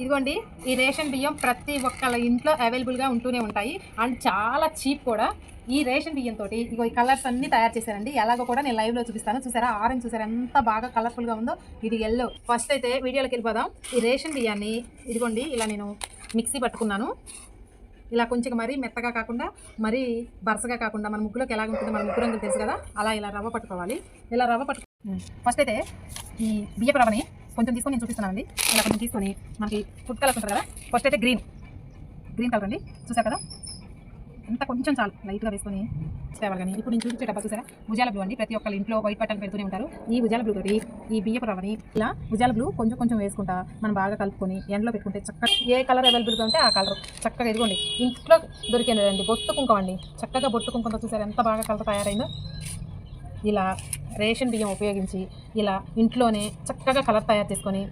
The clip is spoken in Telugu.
ఇదిగోండి ఈ రేషన్ బియ్యం ప్రతి ఒక్కళ్ళ ఇంట్లో అవైలబుల్గా ఉంటూనే ఉంటాయి. అండ్ చాలా చీప్ కూడా. ఈ రేషన్ బియ్యం తోటి ఇగో ఈ కలర్స్ అన్ని తయారు చేశారండి. ఎలాగో కూడా నేను లైవ్లో చూపిస్తాను. చూసారా? ఆరెంజ్ చూసారా? ఎంత బాగా కలర్ఫుల్గా ఉందో. ఇది ఎల్లో ఫస్ట్ అయితే వీడియోలోకి వెళ్ళిపోదాం. ఈ రేషన్ బియ్యాన్ని ఇదిగోండి ఇలా నేను మిక్సీ పట్టుకున్నాను. ఇలా కొంచెం మరీ మెత్తగా కాకుండా మరీ బరసగా కాకుండా మన ముగ్గులోకి ఎలా ఉంటుంది మన ముగ్గు రంగులు తెలుసు కదా? అలా ఇలా రవ్వ పట్టుకోవాలి. ఇలా రవ్వ పట్టు ఫస్ట్ అయితే ఈ బియ్యపు రవ్వని కొంచెం తీసుకొని నేను చూపిస్తున్నానండి. ఇలా కొంచెం తీసుకొని మనకి ఫుడ్ కలర్స్ ఉంటుంది కదా ఫస్ట్ అయితే గ్రీన్. గ్రీన్ కలర్ అండి. చూసారు కదా? ఎంత కొంచెం చాలు. లైట్గా వేసుకొని తేవాలి కానీ ఇప్పుడు నేను చూపించే డబ్బా చూసారా? భుజాల బ్లూ అండి. ప్రతి ఒక్కళ్ళ ఇంట్లో వైట్ బట్టలు పెడుతూనే ఉంటారు. ఈ భుజాల బ్లూ తోటి ఈ బియ్యపు రవ్వని ఇలా భుజాల బ్లూ కొంచెం కొంచెం వేసుకుంటా మనం బాగా కలుపుకొని ఎండలో పెట్టుకుంటే చక్కగా ఏ కలర్ అవైలబుల్గా ఉంటే ఆ కలర్ చక్కగా ఎదుగుండి ఇంట్లో దొరికిందండి బొట్టు కుంకుమ అండి. చక్కగా బొట్టు కుంకుమతో చూసారు? ఎంత బాగా కలర్ తయారైందో. ఇలా రేషన్ బియ్యం ఉపయోగించి ఇలా ఇంట్లోనే చక్కగా కలర్ తయారు చేసుకొని